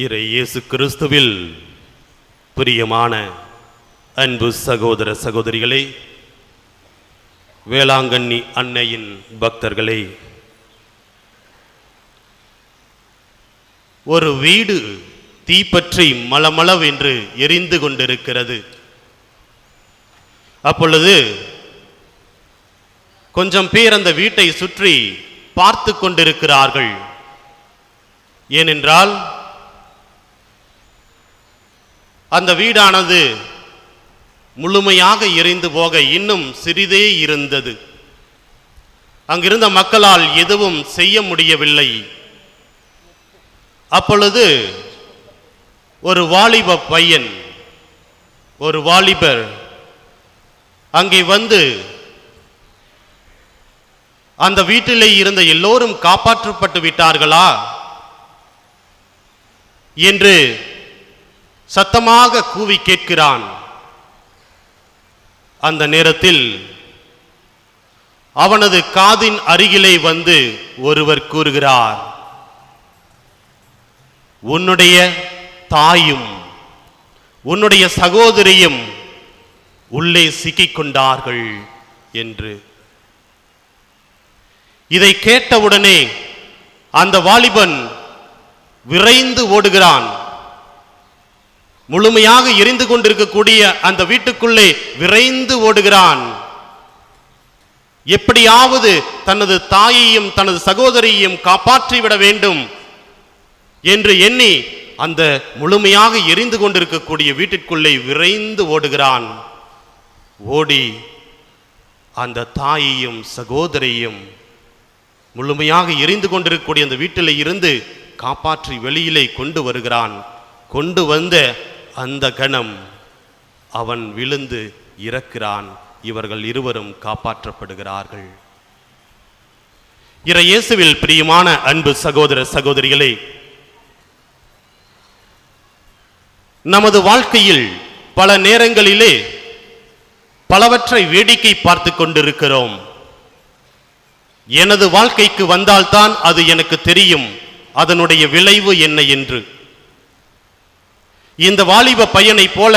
இறை இயேசு கிறிஸ்துவில் பிரியமான அன்பு சகோதர சகோதரிகளே வேளாங்கண்ணி அன்னையின் பக்தர்களே ஒரு வீடு தீப்பற்றி மளமளவென்று எரிந்து கொண்டிருக்கிறது. அப்பொழுது கொஞ்சம் பேர் அந்த வீட்டை சுற்றி பார்த்து கொண்டிருக்கிறார்கள். ஏனென்றால் அந்த வீடானது முழுமையாக எரிந்து போக இன்னும் சிறிதே இருந்தது. அங்கிருந்த மக்களால் எதுவும் செய்ய முடியவில்லை. அப்பொழுது ஒரு வாலிப பையன் ஒரு வாலிபர் அங்கே வந்து அந்த வீட்டிலே இருந்த எல்லோரும் காப்பாற்றப்பட்டு விட்டார்களா? என்று சத்தமாக கூவி கேட்கிறான். அந்த நேரத்தில் அவனது காதின் அருகிலே வந்து ஒருவர் கூறுகிறார் உன்னுடைய தாயும் உன்னுடைய சகோதரியும் உள்ளே சிக்கிக்கொண்டார்கள் என்று. இதை கேட்டவுடனே அந்த வாலிபன் விரைந்து ஓடுகிறான். முழுமையாக எரிந்து கொண்டிருக்கக்கூடிய அந்த வீட்டுக்குள்ளே விரைந்து ஓடுகிறான். எப்படியாவது தனது தாயையும் தனது சகோதரியையும் காப்பாற்றிவிட வேண்டும் என்று எண்ணி அந்த முழுமையாக எரிந்து கொண்டிருக்கக்கூடிய வீட்டிற்குள்ளே விரைந்து ஓடுகிறான். ஓடி அந்த தாயையும் சகோதரியையும் முழுமையாக எரிந்து கொண்டிருக்கக்கூடிய அந்த வீட்டில் இருந்து காப்பாற்றி வெளியிலே கொண்டு வருகிறான். கொண்டு வந்த அந்த கணம் அவன் விழுந்து இறக்கிறான். இவர்கள் இருவரும் காப்பாற்றப்படுகிறார்கள். இற இயேசுவில் பிரியமான அன்பு சகோதர சகோதரிகளே நமது வாழ்க்கையில் பல நேரங்களிலே பலவற்றை வேடிக்கை பார்த்து கொண்டிருக்கிறோம். எனது வாழ்க்கைக்கு வந்தால்தான் அது எனக்கு தெரியும். அதனுடைய விளைவு என்ன என்று. இந்த வாலிப பையனைப் போல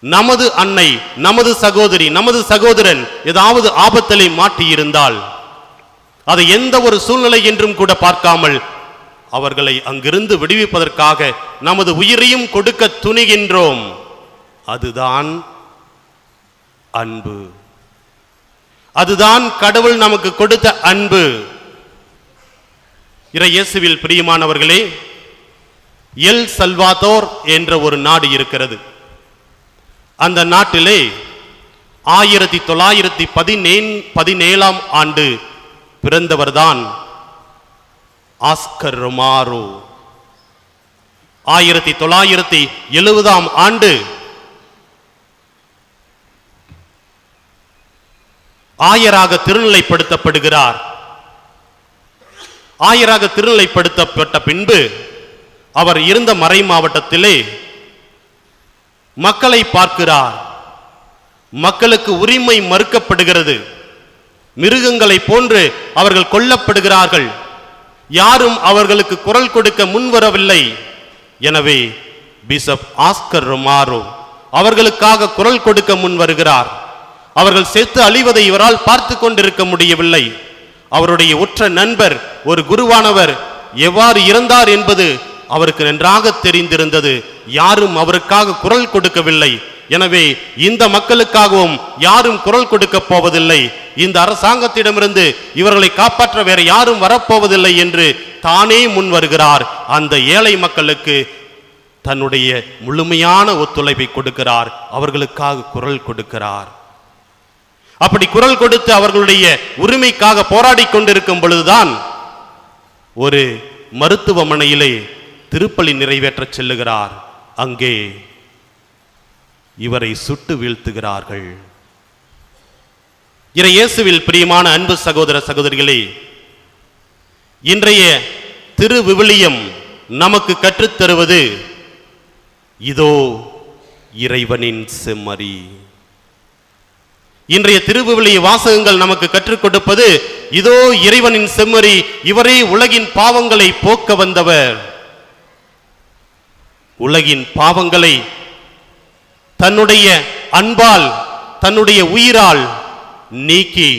நமது அன்னை நமது சகோதரி நமது சகோதரன் ஏதாவது ஆபத்திலே மாட்டியிருந்தால் அதை எந்த ஒரு சூழ்நிலை என்றும் கூட பார்க்காமல் அவர்களை அங்கிருந்து விடுவிப்பதற்காக நமது உயிரையும் கொடுக்க துணிகின்றோம். அதுதான் அன்பு. அதுதான் கடவுள் நமக்கு கொடுத்த அன்பு. இறை இயேசுவில் பிரியமானவர்களே எல் சல்வாதோர் என்ற ஒரு நாடு இருக்கிறது. அந்த நாட்டிலே ஆயிரத்தி தொள்ளாயிரத்தி பதினே பதினேழாம் ஆண்டு பிறந்தவர்தான் ஆஸ்கர் ரொமாரோ. ஆயிரத்தி தொள்ளாயிரத்தி எழுபதாம் ஆண்டு ஆயராக திருநிலைப்படுத்தப்படுகிறார். ஆயராக திருநிலைப்படுத்தப்பட்ட பின்பு அவர் இருந்த மறை மாவட்டத்திலே மக்களை பார்க்கிறார். மக்களுக்கு உரிமை மறுக்கப்படுகிறது. மிருகங்களை போன்று அவர்கள் கொல்லப்படுகிறார்கள். யாரும் அவர்களுக்கு குரல் கொடுக்க முன்வரவில்லை. எனவே பிஷப் ஆஸ்கர் ரொமாரோ அவர்களுக்காக குரல் கொடுக்க முன் வருகிறார் அவர்கள் செத்து அழிவதை இவரால் பார்த்து கொண்டிருக்க முடியவில்லை. அவருடைய உற்ற நண்பர் ஒரு குருவானவர் எவ்வாறு இறந்தார் என்பது அவருக்கு நன்றாக தெரிந்திருந்தது. யாரும் அவருக்காக குரல் கொடுக்கவில்லை. எனவே இந்த மக்களுக்காகவும் யாரும் குரல் கொடுக்க போவதில்லை. இந்த அரசாங்கத்திடமிருந்து இவர்களை காப்பாற்ற வேற யாரும் வரப்போவதில்லை என்று தானே முன் வருகிறார். அந்த ஏழை மக்களுக்கு தன்னுடைய முழுமையான ஒத்துழைப்பை கொடுக்கிறார். அவர்களுக்காக குரல் கொடுக்கிறார். அப்படி குரல் கொடுத்து அவர்களுடைய உரிமைக்காக போராடி கொண்டிருக்கும் பொழுதுதான் ஒரு மருத்துவமனையிலே திருப்பலி நிறைவேற்றச் செல்லுகிறார். அங்கே இவரை சுட்டு வீழ்த்துகிறார்கள். இறை இயேசுவில் பிரியமான அன்பு சகோதர சகோதரிகளே இன்றைய திருவிவிலியம் நமக்கு கற்றுத்தருவது இதோ இறைவனின் செம்மறி. இன்றைய திருவிவிலிய வாசகங்கள் நமக்கு கற்றுக் கொடுப்பது இதோ இறைவனின் செம்மறி இவரே உலகின் பாவங்களை போக்க வந்தவர். உலகின் பாவங்களை தன்னுடைய அன்பால் தன்னுடைய உயிரால் நீக்கி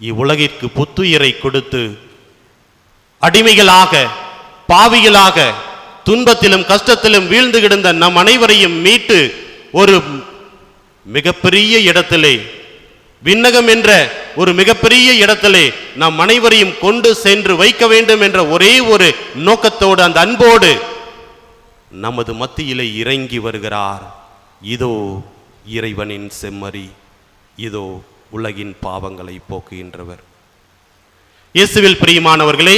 இவ்வுலகிற்கு புத்துயிரை கொடுத்து அடிமைகளாக பாவிகளாக துன்பத்திலும் கஷ்டத்திலும் வீழ்ந்து கிடந்த நம் அனைவரையும் மீட்டு ஒரு மிகப்பெரிய இடத்திலே விண்ணகம் என்ற ஒரு மிகப்பெரிய இடத்திலே நம் அனைவரையும் கொண்டு சென்று வைக்க வேண்டும் என்ற ஒரே ஒரு நோக்கத்தோடு அந்த அன்போடு நமது மத்தியிலே இறங்கி வருகிறார். இதோ இறைவனின் செம்மறி இதோ உலகின் பாவங்களை போக்குகின்றவர். இயேசுவில் பிரியமானவர்களே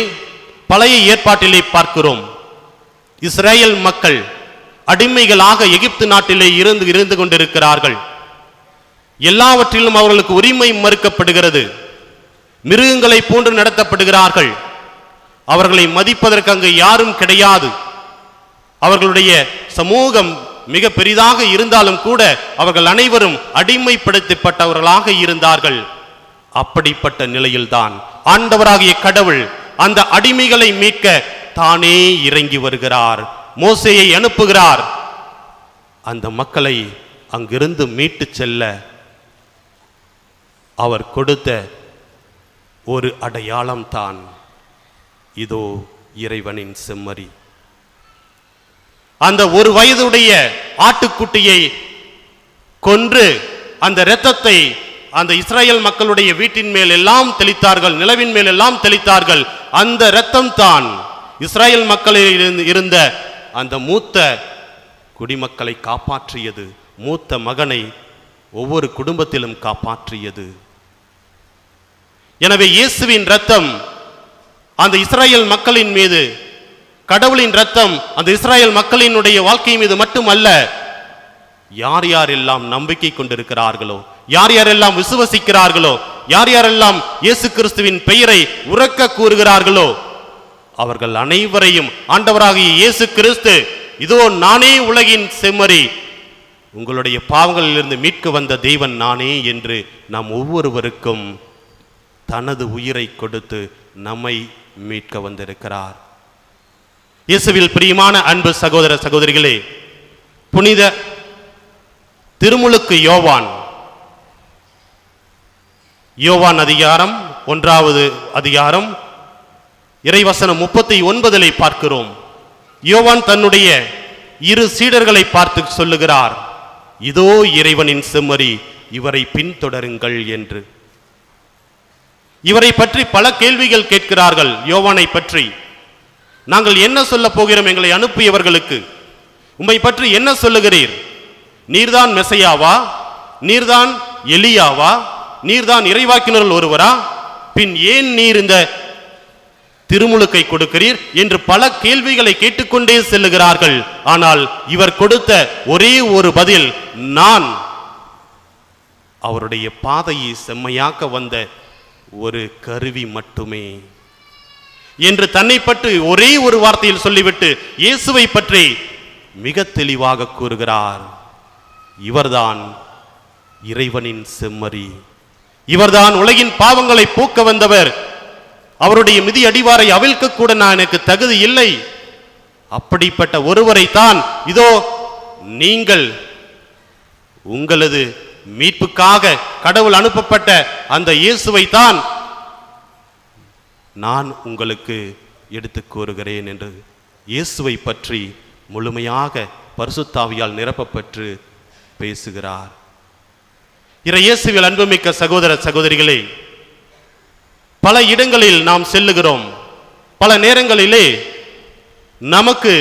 பழைய ஏற்பாட்டிலே பார்க்கிறோம். இஸ்ரேல் மக்கள் அடிமைகளாக எகிப்து நாட்டிலே இருந்து இருந்து கொண்டிருக்கிறார்கள். எல்லாவற்றிலும் அவர்களுக்கு உரிமை மறுக்கப்படுகிறது. மிருகங்களை போன்று நடத்தப்படுகிறார்கள். அவர்களை மதிப்பதற்கு அங்கு யாரும் கிடையாது. அவர்களுடைய சமூகம் மிக பெரிதாக இருந்தாலும் கூட அவர்கள் அனைவரும் அடிமைப்படுத்தப்பட்டவர்களாக இருந்தார்கள். அப்படிப்பட்ட நிலையில்தான் ஆண்டவராகிய கடவுள் அந்த அடிமைகளை மீட்க தானே இறங்கி வருகிறார் மோசையை அனுப்புகிறார். அந்த மக்களை அங்கிருந்து மீட்டு செல்ல அவர் கொடுத்த ஒரு அடையாளம் தான் இதோ இறைவனின் செம்மறி. அந்த ஒரு வயதுடைய ஆட்டுக்குட்டியை கொன்று அந்த இரத்தத்தை அந்த இஸ்ரேல் மக்களுடைய வீட்டின் மேல் எல்லாம் தெளித்தார்கள் நிலவின் மேல் எல்லாம் தெளித்தார்கள். அந்த இரத்தம் தான் இஸ்ரேல் மக்களில் இருந்து- இருந்த அந்த மூத்த குடிமக்களை காப்பாற்றியது மூத்த மகனை ஒவ்வொரு குடும்பத்திலும் காப்பாற்றியது. எனவே இயேசுவின் ரத்தம் அந்த இஸ்ரேல் மக்களின் மீது கடவுளின் ரத்தம் அந்த இஸ்ரேல் மக்களினுடைய வாழ்க்கை மீது மட்டுமல்ல யார் யாரெல்லாம் நம்பிக்கை கொண்டிருக்கிறார்களோ யார் யாரெல்லாம் விசுவசிக்கிறார்களோ யார் யாரெல்லாம் இயேசு கிறிஸ்துவின் பெயரை உறக்க கூறுகிறார்களோ அவர்கள் அனைவரையும் ஆண்டவராகிய இயேசு கிறிஸ்து இதோ நானே உலகின் செம்மறி உங்களுடைய பாவங்களிலிருந்து மீட்க வந்த தெய்வன் நானே என்று நாம் ஒவ்வொருவருக்கும் தனது உயிரை கொடுத்து நம்மை மீட்க வந்திருக்கிறார். இயேசுவில் பிரியமான அன்பு சகோதர சகோதரிகளே புனித திருமுழுக்கு யோவான். யோவான் அதிகாரம் ஒன்றாவது அதிகாரம் இறைவசனம் முப்பத்தி ஒன்பதிலே பார்க்கிறோம். யோவான் தன்னுடைய இரு சீடர்களை பார்த்து சொல்லுகிறார் இதோ இறைவனின் செம்மறி இவரை பின்தொடருங்கள் என்று. இவரை பற்றி பல கேள்விகள் கேட்கிறார்கள் யோவானை பற்றி. நாங்கள் என்ன சொல்ல போகிறோம் எங்களை அனுப்பியவர்களுக்கு? உம்மை பற்றி என்ன சொல்லுகிறீர்? நீர்தான் மெசையாவா? நீர்தான் எலியாவா? நீர்தான் இறைவாக்கினர்கள் ஒருவரா? பின் ஏன் நீர் இந்த திருமுழுக்கை கொடுக்கிறீர்? என்று பல கேள்விகளை கேட்டுக்கொண்டே செல்லுகிறார்கள். ஆனால் இவர் கொடுத்த ஒரே ஒரு பதில் நான் அவருடைய பாதையை செம்மையாக்க வந்த ஒரு கருவி மட்டுமே. என்று தன்னை பற்றி ஒரே ஒரு வார்த்தையில் சொல்லிவிட்டு இயேசுவை பற்றி மிக தெளிவாக கூறுகிறார். இவர்தான் இறைவனின் செம்மறி. இவர்தான் உலகின் பாவங்களை போக்க வந்தவர். அவருடைய மிதி அடிவாரை அவிழ்க்க கூட நான் எனக்கு தகுதி இல்லை. அப்படிப்பட்ட ஒருவரைத்தான் இதோ நீங்கள் உங்களது மீட்புக்காக கடவுள் அனுப்பப்பட்ட அந்த இயேசுவை தான் நான் உங்களுக்கு எடுத்து கூறுகிறேன் என்று இயேசுவை பற்றி முழுமையாக பரிசுத்தாவியால் நிரப்பப்பட்டு பேசுகிறார். இற இயேசுவில் அன்புமிக்க சகோதர சகோதரிகளே பல இடங்களில் நாம் செல்லுகிறோம். பல நேரங்களிலே நமக்கு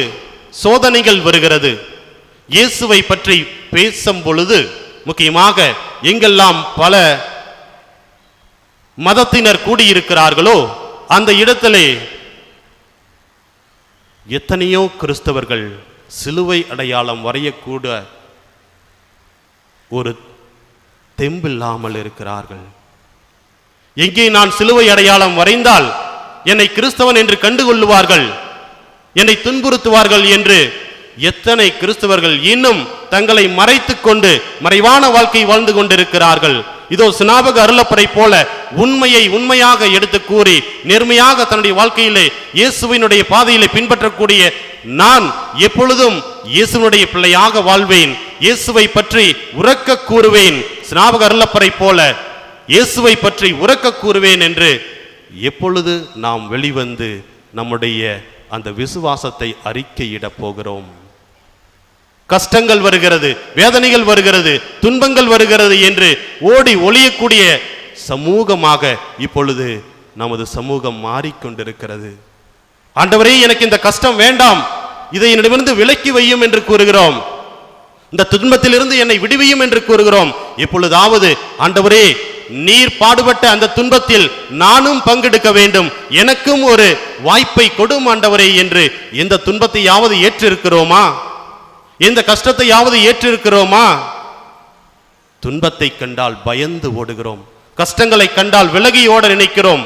சோதனைகள் வருகிறது. இயேசுவை பற்றி பேசும் பொழுது முக்கியமாக எங்கெல்லாம் பல மதத்தினர் கூடியிருக்கிறார்களோ அந்த இடத்திலே எத்தனையோ கிறிஸ்தவர்கள் சிலுவை அடையாளம் வரையக்கூட ஒரு தெம்பில்லாமல் இருக்கிறார்கள். எங்கே நான் சிலுவை அடையாளம் வரைந்தால் என்னை கிறிஸ்தவன் என்று கண்டுகொள்ளுவார்கள்? என்னை துன்புறுத்துவார்கள் என்று எத்தனை கிறிஸ்தவர்கள் இன்னும் தங்களை மறைத்துக் கொண்டு மறைவான வாழ்க்கை வாழ்ந்து கொண்டிருக்கிறார்கள்? இதோ சுனாபக அருளப்பரை போல உண்மையை உண்மையாக எடுத்து கூறி நேர்மையாக தன்னுடைய வாழ்க்கையிலே இயேசுவினுடைய பாதையிலே பின்பற்றக்கூடிய நான் எப்பொழுதும் இயேசுவினுடைய பிள்ளையாக வாழ்வேன். இயேசுவை பற்றி உறக்க கூறுவேன். சுனாபக அருளப்பரை போல இயேசுவை பற்றி உறக்க கூறுவேன் என்று எப்பொழுது நாம் வெளிவந்து நம்முடைய அந்த விசுவாசத்தை அறிக்கையிடப் போகிறோம்? கஷ்டங்கள் வருகிறது வேதனைகள் வருகிறது துன்பங்கள் வருகிறது என்று ஓடி ஒளியக்கூடிய சமூகமாக இப்பொழுது நமது சமூகம் மாறிக்கொண்டிருக்கிறது. ஆண்டவரே எனக்கு இந்த கஷ்டம் வேண்டாம். இதை என்னிடமிருந்து விலக்கி வையும் என்று கூறுகிறோம். இந்த துன்பத்திலிருந்து என்னை விடுவியும் என்று கூறுகிறோம். இப்பொழுதாவது ஆண்டவரே நீர் பாடுபட்ட அந்த துன்பத்தில் நானும் பங்கெடுக்க வேண்டும். எனக்கும் ஒரு வாய்ப்பை கொடும் ஆண்டவரே என்று இந்த துன்பத்தையாவது ஏற்றிருக்கிறோமா? இந்த கஷ்டத்தையாவது ஏற்றிருக்கிறோமா? துன்பத்தை கண்டால் பயந்து ஓடுகிறோம். கஷ்டங்களை கண்டால் விலகி ஓட நினைக்கிறோம்.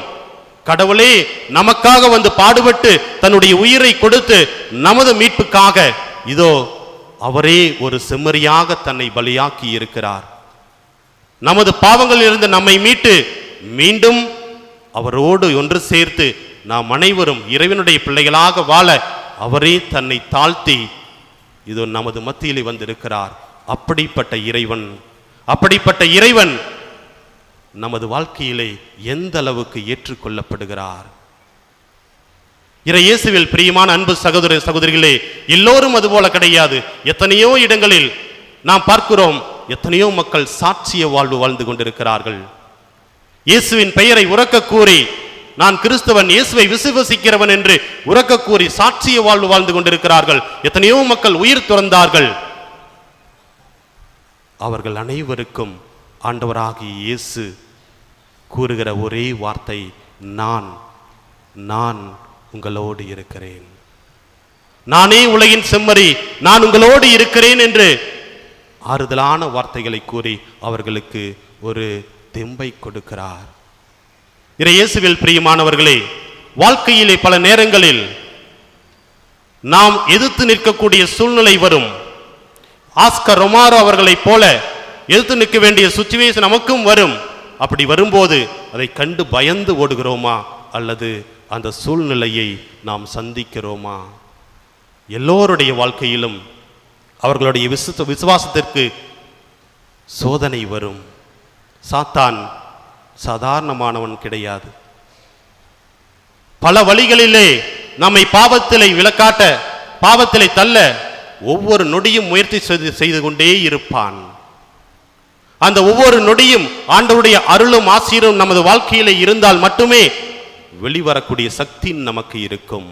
கடவுளே நமக்காக வந்து பாடுபட்டு தன்னுடைய உயிரை கொடுத்து நமது மீட்புக்காக இதோ அவரே ஒரு செம்மறியாக தன்னை பலியாக்கி இருக்கிறார். நமது பாவங்களில் இருந்து நம்மை மீட்டு மீண்டும் அவரோடு ஒன்று சேர்த்து நாம் அனைவரும் இறைவனுடைய பிள்ளைகளாக வாழ அவரே தன்னை தாழ்த்தி இதோ நமது மத்தியிலே வந்திருக்கிறார். அப்படிப்பட்ட இறைவன் அப்படிப்பட்ட இறைவன் நமது வாழ்க்கையிலே எந்த அளவுக்கு ஏற்றுக்கொள்ளப்படுகிறார்? இறையேசுவில் பிரியமான அன்பு சகோதர சகோதரிகளே எல்லோரும் அதுபோல கிடையாது. எத்தனையோ இடங்களில் நாம் பார்க்கிறோம் எத்தனையோ மக்கள் சாட்சிய வாழ்வு வாழ்ந்து கொண்டிருக்கிறார்கள். இயேசுவின் பெயரை உறக்க கூறி நான் கிறிஸ்தவன் இயேசுவை விசுவசிக்கிறவன் என்று உறக்க கூறி சாட்சிய வாழ்வு வாழ்ந்து கொண்டிருக்கிறார்கள். எத்தனையோ மக்கள் உயிர் துறந்தார்கள். அவர்கள் அனைவருக்கும் ஆண்டவராகிய இயேசு கூறுகிற ஒரே வார்த்தை நான் நான் உங்களோடு இருக்கிறேன். நானே உலகின் செம்மறி நான் உங்களோடு இருக்கிறேன் என்று ஆறுதலான வார்த்தைகளை கூறி அவர்களுக்கு ஒரு தெம்பை கொடுக்கிறார். இறையேசுவில் பிரியமானவர்களே வாழ்க்கையிலே பல நேரங்களில் நாம் எதிர்த்து நிற்கக்கூடிய சூழ்நிலை வரும். ஆஸ்கர் ரொமாரோ அவர்களைப் போல எதிர்த்து நிற்க வேண்டிய சுச்சுவேஷன் நமக்கும் வரும். அப்படி வரும்போது அதை கண்டு பயந்து ஓடுகிறோமா? அல்லது அந்த சூழ்நிலையை நாம் சந்திக்கிறோமா? எல்லோருடைய வாழ்க்கையிலும் அவர்களுடைய விசுவாசத்திற்கு சோதனை வரும். சாத்தான் சாதாரணமானவன் கிடையாது. பல வழிகளிலே நம்மை பாவத்திலே விளக்காட்ட பாவத்திலே தள்ள ஒவ்வொரு நொடியும் முயற்சி செய்து செய்து கொண்டே இருப்பான். அந்த ஒவ்வொரு நொடியும் ஆண்டவருடைய அருளும் ஆசீரும் நமது வாழ்க்கையிலே இருந்தால் மட்டுமே வெளிவரக்கூடிய சக்தி நமக்கு இருக்கும்.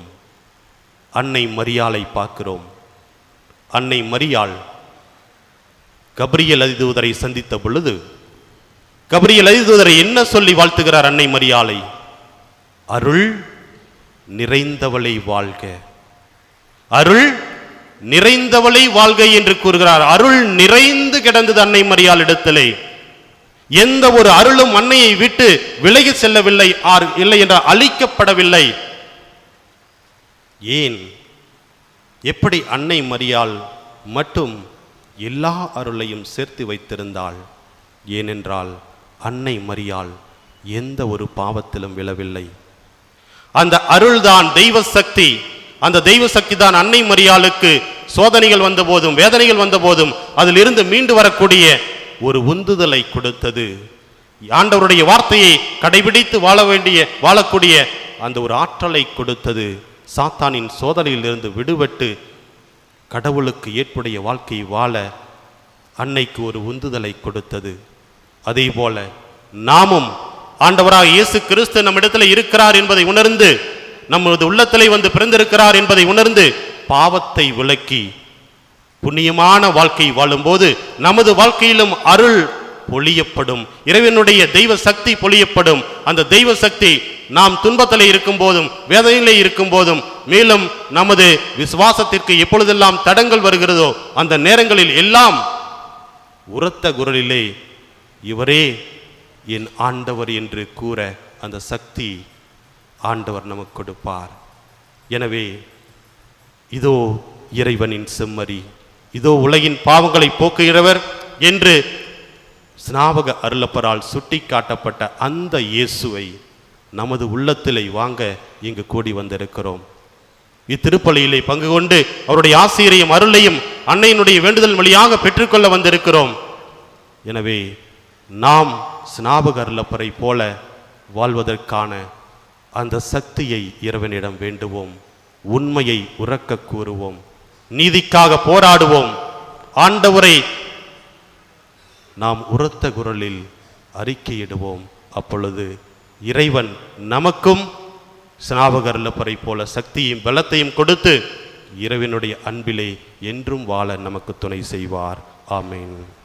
அன்னை மரியாளை பார்க்கிறோம். அன்னை மரியாள் கபிரியல் அதிதூதரை சந்தித்த பொழுது கபரியல் அதிதூதரை என்ன சொல்லி வாழ்த்துகிறார் அன்னை மரியாளை? அருள் நிறைந்தவளை வாழ்க. அருள் நிறைந்தவளை வாழ்க என்று கூறுகிறார். அருள் நிறைந்து கிடந்தது அன்னை மரியாள் இடத்திலே. எந்த ஒரு அருளும் அன்னையை விட்டு விலகி செல்லவில்லை. ஆர் இல்லை என்றால் அழிக்கப்படவில்லை. ஏன்? எப்படி அன்னை மரியாள் மட்டும் எல்லா அருளையும் சேர்த்து வைத்திருந்தாள்? ஏனென்றால் அன்னை மரியாள் எந்த ஒரு பாவத்திலும் விழவில்லை. அந்த அருள்தான் தெய்வ சக்தி அந்த தெய்வ சக்தி தான் அன்னை மரியாளுக்கு சோதனைகள் வந்தபோதும் வேதனைகள் வந்தபோதும் அதிலிருந்து மீண்டு வரக்கூடிய ஒரு உந்துதலை கொடுத்தது. ஆண்டவருடைய வார்த்தையை கடைபிடித்து வாழ வேண்டிய வாழக்கூடிய அந்த ஒரு ஆற்றலை கொடுத்தது. சாத்தானின் சோதனையிலிருந்து விடுபட்டு கடவுளுக்கு ஏற்புடைய வாழ்க்கை வாழ அன்னைக்கு ஒரு உந்துதலை கொடுத்தது. அதே போல நாமும் ஆண்டவராக இயேசு கிறிஸ்து நம்மிடத்தில் இருக்கிறார் என்பதை உணர்ந்து நமது உள்ளத்திலே வந்து பிறந்திருக்கிறார் என்பதை உணர்ந்து பாவத்தை விளக்கி புண்ணியமான வாழ்க்கை வாழும்போது நமது வாழ்க்கையிலும் அருள் பொழியப்படும். இறைவனுடைய தெய்வ சக்தி பொழியப்படும். அந்த தெய்வ சக்தி நாம் துன்பத்தில் இருக்கும் போதும் வேதனையிலே இருக்கும் போதும் மேலும் நமது விசுவாசத்திற்கு எப்பொழுதெல்லாம் தடங்கள் வருகிறதோ அந்த நேரங்களில் எல்லாம் உரத்த குரலிலே இவரே என் ஆண்டவர் என்று கூற அந்த சக்தி ஆண்டவர் நமக்கு கொடுப்பார். எனவே இதோ இறைவனின் செம்மறி இதோ உலகின் பாவங்களை போக்குகிறவர் என்று ஸ்நாபக அருளப்பரால் சுட்டி காட்டப்பட்ட அந்த இயேசுவை நமது உள்ளத்திலே வாங்க இங்கு கூடி வந்திருக்கிறோம். இத்திருப்பலியிலே பங்கு கொண்டு அவருடைய ஆசிரியரையும் அருளையும் அன்னையினுடைய வேண்டுதல் வழியாக பெற்றுக்கொள்ள வந்திருக்கிறோம். எனவே நாம் ஸ்நாபகர்லப்பரை போல வாழ்வதற்கான அந்த சக்தியை இறைவனிடம் வேண்டுவோம். உண்மையை உறக்க கூறுவோம். நீதிக்காக போராடுவோம். ஆண்டவரை நாம் உரத்த குரலில் அறிக்கையிடுவோம். அப்பொழுது இறைவன் நமக்கும் ஸ்நாபகர்லப்பரை போல சக்தியும் பலத்தையும் கொடுத்து இறைவனுடைய அன்பிலே என்றும் வாழ நமக்கு துணை செய்வார். ஆமேன்.